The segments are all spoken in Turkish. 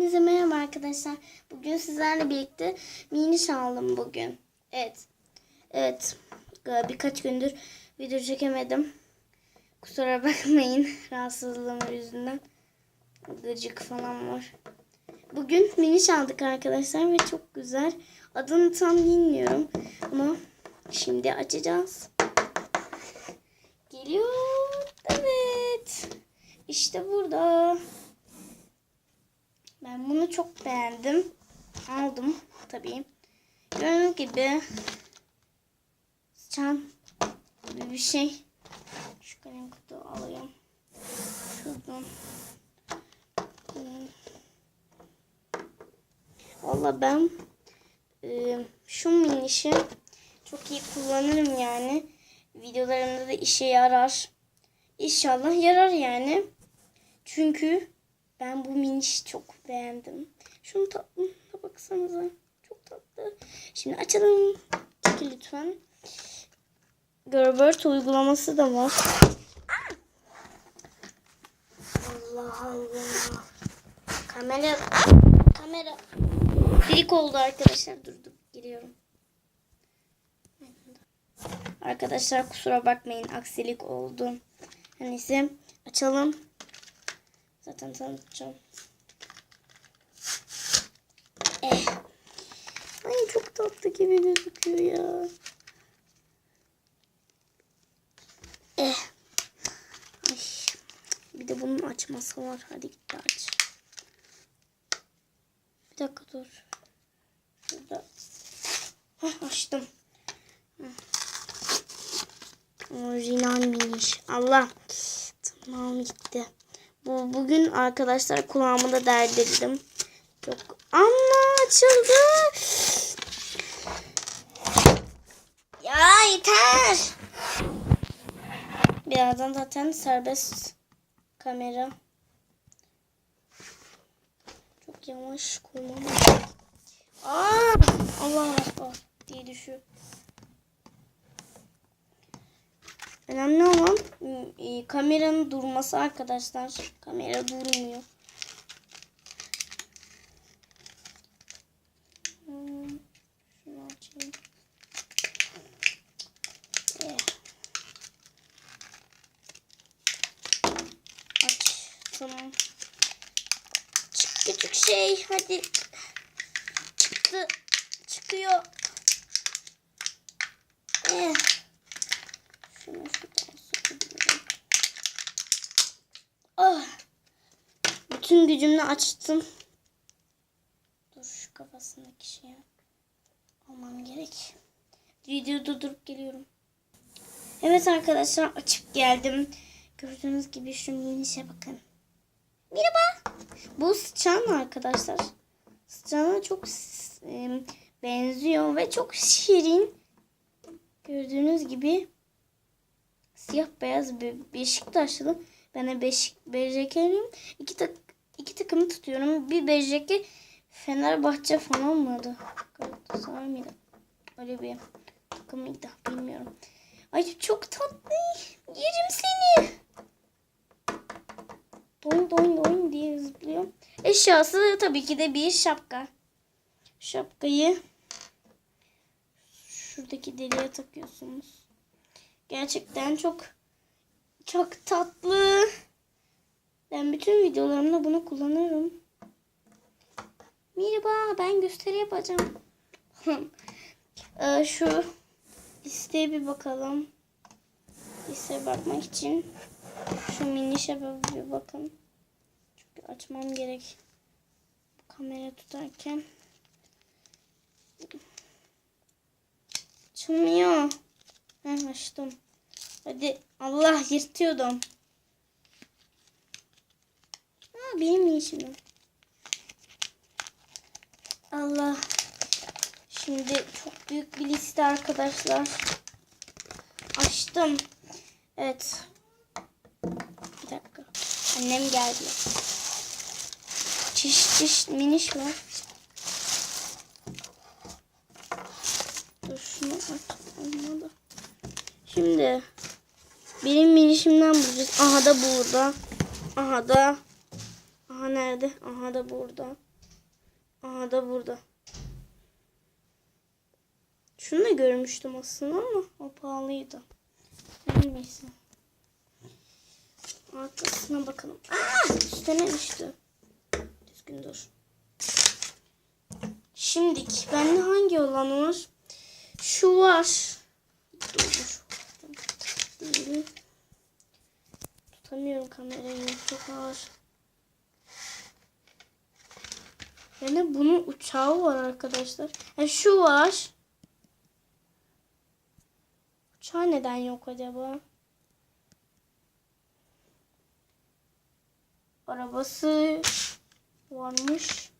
Hepinize merhaba arkadaşlar. Bugün sizlerle birlikte miniş aldım bugün. Evet. Evet. Ee, Birkaç gündür video çekemedim. Kusura bakmayın rahatsızlığım yüzünden. Gıcık falan var. Bugün miniş aldık arkadaşlar ve çok güzel. Adını tam bilmiyorum ama şimdi açacağız. Geliyor. Evet. İşte burada. Çok beğendim. Aldım tabii. Gördüğünüz gibi sıçan gibi bir şey. Şu kalem kutu alayım. Şuradan. Hmm. Valla ben e, şu minişi çok iyi kullanırım yani. Videolarımda da işe yarar. İnşallah yarar yani. Çünkü ben bu minişi çok beğendim. Şunu tatlına baksanıza. Çok tatlı. Şimdi açalım. Çekil lütfen. Gerbert uygulaması da var. Allah Allah. Kamera kamera delik oldu arkadaşlar. Dur dur giriyorum. Arkadaşlar kusura bakmayın aksilik oldu. Neyse açalım. Zaten tanıtacağım. Eh. Ay çok tatlı gibi gözüküyor ya. Eh. Ay. Bir de bunun açması var. Hadi git aç. Bir dakika dur. Şurada. Hah açtım. Orijinal miniş. Allah. Tamam gitti. Bu bugün arkadaşlar kulağımı da derdirdim. Çok ama açıldı. Ya yeter. Birazdan zaten serbest kamera. Çok yavaş kullanıyorum. Aa, Allah Allah diye düşüyor. Önemli olan e, kameranın durması arkadaşlar. Kamera durmuyor. Hmm, Şunu açayım. Açtım. Çık küçük şey. Hadi. Çıktı. Çıkıyor. Eh. Şunu şuradan sokabilirim. Ah. Bütün gücümle açtım. Dur şu kafasındaki şeyi almam gerek. Videoyu durdurup geliyorum. Evet arkadaşlar açıp geldim. Gördüğünüz gibi şu minişe bakın. Merhaba. Bu sıçan arkadaşlar. Sıçana çok e, benziyor ve çok şirin. Gördüğünüz gibi siyah beyaz bir Beşiktaşlı. Ben de Beşik Beşiktaşlıyım. İki tak iki takımı tutuyorum. Bir Beşiktaş Fenerbahçe falan mıydı? Galatasaray mıydı? Öyle bir takımıydı. Bilmiyorum. Ay çok tatlı. Yerim seni. Doin doin doin diye zıplıyor. Eşyası tabii ki de bir şapka. Şapkayı şuradaki deliğe takıyorsunuz. Gerçekten çok çok tatlı. Ben bütün videolarımda bunu kullanırım. Merhaba ben gösteri yapacağım. Ee, şu listeye bir bakalım. Listeye bakmak için şu minişe bir bakın. Çünkü açmam gerek. Kamera tutarken. Açılmıyor. Ben açtım. Hadi Allah yırtıyordum. Ha, benim işim. Allah. Şimdi çok büyük bir liste arkadaşlar. Açtım. Evet. Bir dakika. Annem geldi. Çiş çiş miniş var. Dur şunu aç. Şimdi benim minişimden bulacağız. Aha da burada. Aha da. Aha nerede? Aha da burada. Aha da burada. Şunu da görmüştüm aslında ama o pahalıydı. Neyse. Arkasına bakalım. Aa, üstüne düştü. Düzgün dur. Şimdik bende hangi olan var? Şu var. Dur. Tutamıyorum kamerayı. Çok ağır. Yani bunun uçağı var arkadaşlar. Yani şu var. Uçağı neden yok acaba? Arabası varmış.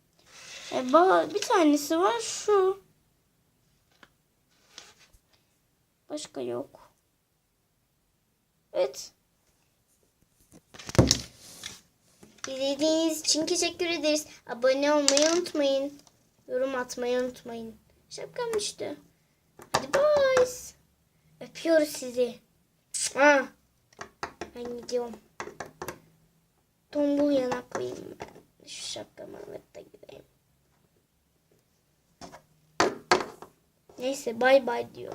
E, bir tanesi var şu. Başka yok. Evet. İzlediğiniz için teşekkür ederiz. Abone olmayı unutmayın. Yorum atmayı unutmayın. Şapkam düştü. Hadi bye. Öpüyoruz sizi. Aa, ben gidiyorum. Tombul yanaklıyım ben. Şu şapkamı alıp da gideyim. Neyse bay bay diyor.